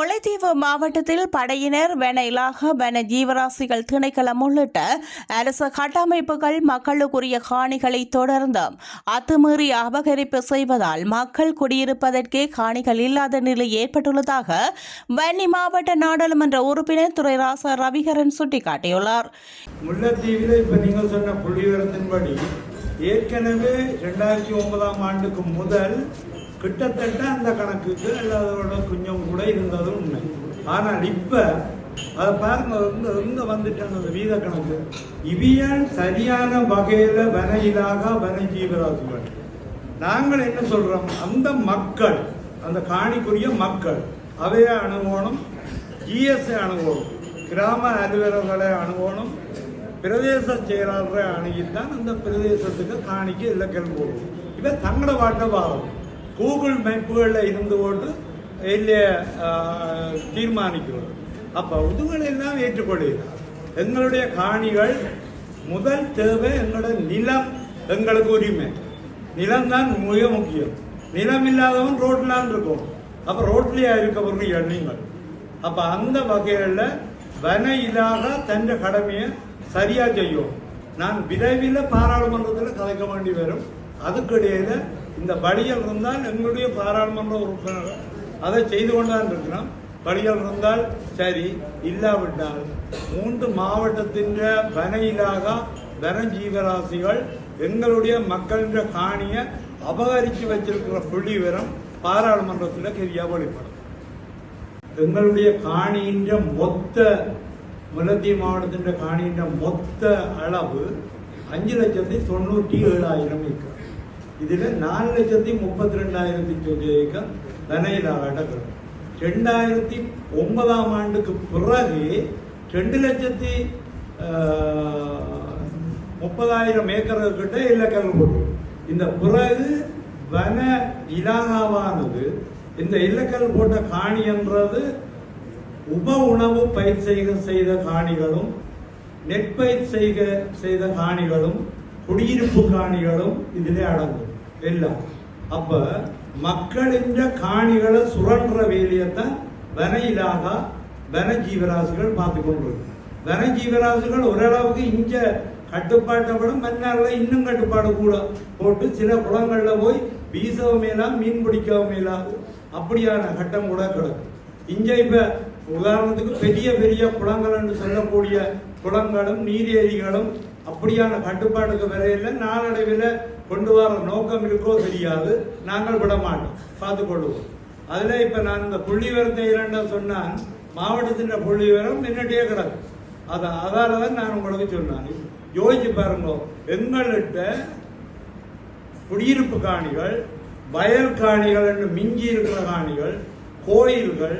முல்லைத்தீவு மாவட்டத்தில் படையினர் வன இலாக வன ஜீவராசிகள் திணைக்களம் உள்ளிட்ட அரசு கட்டமைப்புகள் மக்களுக்குரிய காணிகளை தொடர்ந்து அத்துமீறி அபகரிப்பு செய்வதால் மக்கள் குடியிருப்பதற்கே காணிகள் இல்லாத நிலை ஏற்பட்டுள்ளதாக வன்னி மாவட்ட நாடாளுமன்ற உறுப்பினர் துரைராச ரவிகரன் சுட்டிக்காட்டியுள்ளார். முல்லைத்தீவில் இப்போ நீங்கள் சொன்ன புள்ளிவிவரத்தின்படி ஏற்கனவே ரெண்டாயிரத்தி ஒன்பதாம் ஆண்டுக்கு முதல் கிட்டத்தட்ட அந்த கணக்குக்கு அல்லதோட கொஞ்சம் கூட இருந்தது உண்மை. ஆனால் இப்போ அதை பாருங்க இங்க இங்க வந்துட்டாங்க அந்த வீத கணக்கு? இவியல் சரியான வகையில் வன இலாக வன ஜீவராசிகள். நாங்கள் என்ன சொல்கிறோம் அந்த மக்கள் அந்த காணிக்குரிய மக்கள் அவைய அணுகணும் ஜிஎஸ்ஐ அணுகணும் கிராம அலுவலர்களை அணுகணும் பிரதேச செயலாளரை அணுகித்தான் அந்த பிரதேசத்துக்கு காணிக்கு இலக்கல் போடுவோம். இவன் தங்கட வாட்ட வாழும் கூகுள் மேப்புகளில் இருந்து கொண்டு இல்லைய தீர்மானிக்கிறது. அப்போ இதுகளை எல்லாம் ஏற்றுக்கொள்கிறார் எங்களுடைய காணிகள் முதல் தேவை எங்களோட நிலம் எங்களுக்கு உரிமை. நிலம் தான் மிக முக்கியம். நிலம் இல்லாதவன் ரோட்லான் இருக்கும். அப்போ ரோட்லேயே இருக்கவர்கள் எண்ணங்கள். அப்போ அந்த வகையில் வன இலாக தன் கடமையை சரியாக செய்யும். நான் விரைவில் பாராளுமன்றத்தில் கலைக்க வேண்டி வரும். அதுக்கிடையில இந்த பலிகள் இருந்தால் எங்களுடைய பாராளுமன்ற உறுப்பினர்கள் அதை செய்து கொண்டுதான் இருக்கிறோம். பலிகள் இருந்தால் சரி இல்லாவிட்டால் மூன்று மாவட்டத்தின் வனையிலாக வனஜீவராசிகள் எங்களுடைய மக்களின் காணியை அபகரித்து வச்சிருக்கிற புள்ளி விவரம் பாராளுமன்றத்தில் கிரியாக வெளிப்படும். எங்களுடைய காணின்ற மொத்த முலத்தி மாவட்டத்தின் காணின்ற மொத்த அளவு அஞ்சு லட்சத்தி தொண்ணூற்றி ஏழாயிரம் ஏக்கர். இதில் நாலு லட்சத்தி முப்பத்தி ரெண்டாயிரத்தி சொஜேக்கம் தனையில் கிடக்கும் ரெண்டாயிரத்தி ஒன்பதாம் ஆண்டுக்கு பிறகு ரெண்டு லட்சத்தி முப்பதாயிரம் ஏக்கர்கிட்ட இல்லக்கல் போட்டு இந்த பிறகு வன இலாகாவானது இந்த இல்லக்கல் போட்ட காணி என்றது உப உணவு பயிர் செய்க செய்த காணிகளும் நெற்பயிர் செய்க செய்த காணிகளும் குடியிருப்பு காணிகளும் இதிலே அடங்கும். எல்லாம் அப்ப மக்களின் காணிகளை சுரன்ற வேலையத்தான் வன இலாகா வன ஜீவராசிகள் பார்த்து கொண்டிருக்கு. வன ஜீவராசிகள் ஓரளவுக்கு இங்க கட்டுப்பாட்டை விட மன்னாரில் இன்னும் கட்டுப்பாடு கூட போட்டு சில குளங்கள்ல போய் வீசவும் மேலாம் மீன் பிடிக்கவும் மேலாது அப்படியான கட்டம் கூட கிடக்கு. இங்க இப்ப உதாரணத்துக்கு பெரிய பெரிய குளங்கள் என்று சொல்லக்கூடிய குளங்களும் நீரேரிகளும் அப்படியான கட்டுப்பாடுக்கு வரையில் நாளடைவில் கொண்டு வர நோக்கம் இருக்கோ தெரியாது. நாங்கள் விட மாட்டோம் பார்த்து கொள்வோம் அதில் இப்போ நான் இந்த புள்ளி விவரத்தை இரண்டா சொன்னான். மாவட்டத்தின் புள்ளி விவரம் என்னட்டே கிடக்கு அதை அதால் தான் நான் உங்களுக்கு சொன்னேன். யோசிச்சு பாருங்க. எங்கள்கிட்ட குடியிருப்பு காணிகள் வயல் காணிகள் என்று மிஞ்சி இருக்கிற காணிகள் கோயில்கள்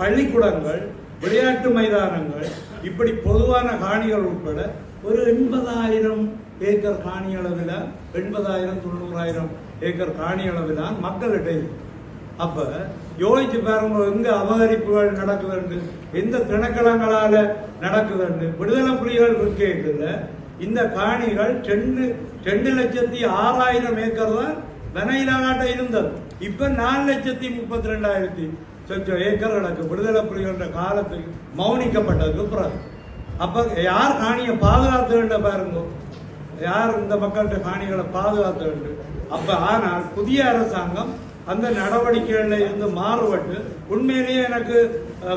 பள்ளிக்கூடங்கள் விளையாட்டு மைதானங்கள் இப்படி பொதுவான காணிகள் உட்பட ஒரு எண்பதாயிரம் ஏக்கர் காணி அளவில் எண்பதாயிரம் தொண்ணூறாயிரம் ஏக்கர் காணி அளவிலான் மக்கள்கிட்ட இருக்கு அப்ப யோசிச்சு பாருங்க எங்க அபகரிப்புகள் நடக்குதுண்டு எந்த திணைக்களங்களால நடக்குதுண்டு விடுதலை புலிகள் இருக்கேக்குல இந்த காணிகள் ரெண்டு ரெண்டு லட்சத்தி ஆறாயிரம் ஏக்கர் தான் வனையிலாட்ட இருந்தது. இப்ப நாலு லட்சத்தி முப்பத்தி ரெண்டாயிரத்தி சொச்சம் ஏக்கர் கிடக்கு. விடுதலை புலிகள காலத்துக்கு மௌனிக்கப்பட்டதுக்கு பிறகு. அப்ப யார் காணியை பாதுகாத்து வேண்ட பாருங்க. யார் இந்த மக்கள்கிட்ட காணிகளை பாதுகாத்து வேண்டும் அப்ப ஆனால் புதிய அரசாங்கம் அந்த நடவடிக்கைகளில் இருந்து மாறுபட்டு உண்மையிலேயே எனக்கு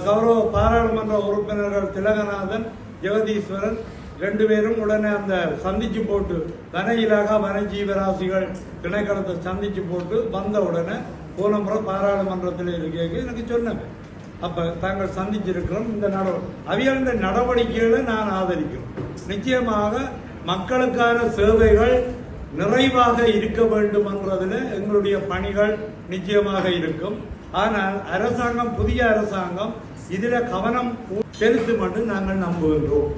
கௌரவ பாராளுமன்ற உறுப்பினர்கள் திலகநாதன் ஜெகதீஸ்வரன் ரெண்டு பேரும் உடனே அந்த சந்திச்சு போட்டு வன இலாகா வனஜீவராசிகள் திணைக்களத்தை சந்திச்சு போட்டு வந்த உடனே போன முறை பாராளுமன்றத்தில் இருக்க எனக்கு சொன்னாங்க அப்ப தாங்கள் சந்திச்சிருக்கிறோம். இந்த நட அவியல் இந்த நடவடிக்கைகளை நான் ஆதரிக்கிறோம். நிச்சயமாக மக்களுக்கான சேவைகள் நிறைவாக இருக்க வேண்டும் என்றதில் எங்களுடைய பணிகள் நிச்சயமாக இருக்கும். ஆனால் அரசாங்கம் புதிய அரசாங்கம் இதில் கவனம் செலுத்தும் என்று நாங்கள் நம்புகின்றோம்.